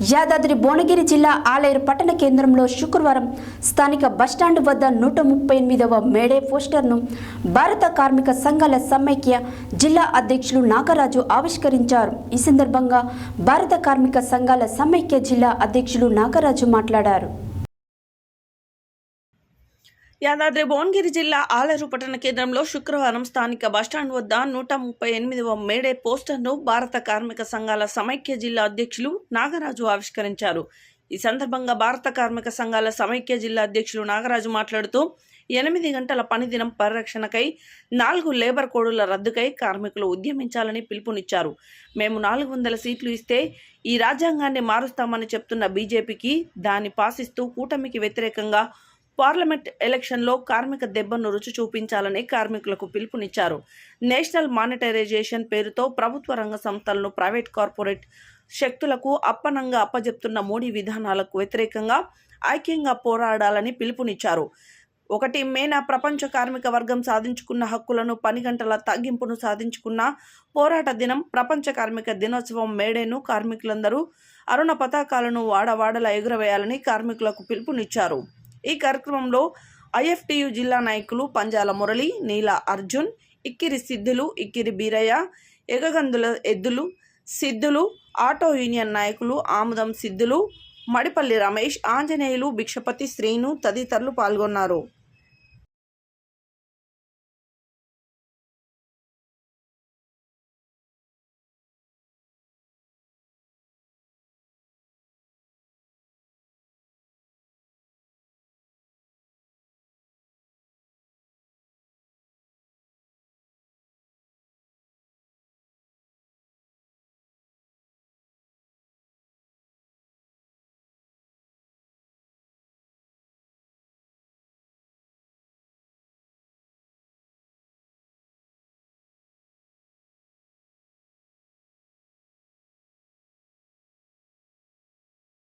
యాదాద్రి భువనగిరి జిల్లా ఆలేరు పట్టణ కేంద్రంలో శుక్రవారం స్థానిక బస్టాండ్ వద్ద నూట ముప్పై ఎనిమిదవ మేడే పోస్టర్ను భారత కార్మిక సంఘాల సమైక్య జిల్లా అధ్యక్షులు నాగరాజు ఆవిష్కరించారు. ఈ సందర్భంగా భారత కార్మిక సంఘాల సమైక్య జిల్లా అధ్యక్షులు నాగరాజు మాట్లాడారు. యాదాద్రి భువనగిరి జిల్లా ఆలేరు పట్టణ కేంద్రంలో శుక్రవారం స్థానిక బస్టాండ్ వద్ద నూట ముప్పై ఎనిమిదవ మేడే పోస్టర్ను భారత కార్మిక సంఘాల సమైక్య జిల్లా అధ్యక్షులు నాగరాజు ఆవిష్కరించారు. ఈ సందర్భంగా భారత కార్మిక సంఘాల సమైక్య జిల్లా అధ్యక్షులు నాగరాజు మాట్లాడుతూ ఎనిమిది గంటల పనిదినం పరిరక్షణకై నాలుగు లేబర్ కోడుల రద్దుకై కార్మికులు ఉద్యమించాలని పిలుపునిచ్చారు. మేము నాలుగు వందల సీట్లు ఇస్తే ఈ రాజ్యాంగాన్ని మారుస్తామని చెప్తున్న బీజేపీకి దాన్ని పాసిస్తూ కూటమికి వ్యతిరేకంగా పార్లమెంట్ ఎలక్షన్లో కార్మిక దెబ్బను రుచి చూపించాలని కార్మికులకు పిలుపునిచ్చారు. నేషనల్ మానిటరైజేషన్ పేరుతో ప్రభుత్వ రంగ సంస్థలను ప్రైవేట్ కార్పొరేట్ శక్తులకు అప్పనంగా అప్పజెప్తున్న మోడీ విధానాలకు వ్యతిరేకంగా ఐక్యంగా పోరాడాలని పిలుపునిచ్చారు. ఒకటి మేన ప్రపంచ కార్మిక వర్గం సాధించుకున్న హక్కులను పని గంటల తగ్గింపును సాధించుకున్న పోరాట దినం ప్రపంచ కార్మిక దినోత్సవం మేడేను కార్మికులందరూ అరుణ పతాకాలను వాడవాడలా ఎగురవేయాలని కార్మికులకు పిలుపునిచ్చారు. ఈ కార్యక్రమంలో ఐఎఫ్టియు జిల్లా నాయకులు పంజాల మురళి నీల అర్జున్ ఇక్కిరి సిద్ధులు ఇక్కిరి బీరయ్య ఎగగందుల ఎద్దులు సిద్ధులు ఆటో యూనియన్ నాయకులు ఆముదం సిద్ధులు మడిపల్లి రమేష్ ఆంజనేయులు భిక్షపతి శ్రీను తదితరులు పాల్గొన్నారు.